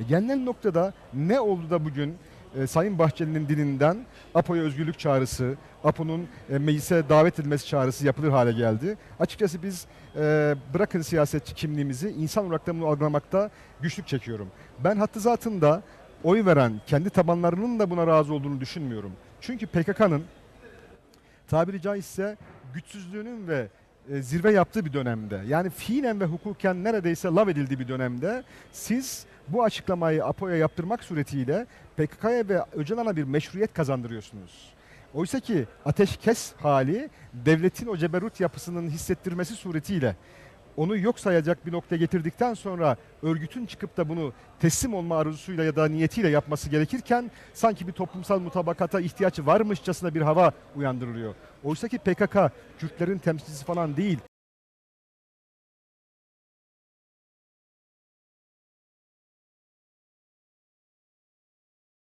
E, gelinen noktada ne oldu da bugün e, Sayın Bahçeli'nin dilinden APO'ya özgürlük çağrısı, APO'nun e, meclise davet edilmesi çağrısı yapılır hale geldi. Açıkçası biz e, bırakın siyasetçi kimliğimizi insan olarak da bunu algılamakta güçlük çekiyorum. Ben hattı zatında oy veren kendi tabanlarının da buna razı olduğunu düşünmüyorum. Çünkü PKK'nın tabiri caizse güçsüzlüğünün ve e, zirve yaptığı bir dönemde yani fiilen ve hukuken neredeyse lav edildiği bir dönemde siz bu açıklamayı APO'ya yaptırmak suretiyle PKK'ya ve Öcalan'a bir meşruiyet kazandırıyorsunuz. Oysa ki ateşkes hali devletin o ceberut yapısının hissettirmesi suretiyle onu yok sayacak bir noktaya getirdikten sonra örgütün çıkıp da bunu teslim olma arzusuyla ya da niyetiyle yapması gerekirken sanki bir toplumsal mutabakata ihtiyaç varmışçasına bir hava uyandırılıyor. Oysa ki PKK Kürtlerin temsilcisi falan değil.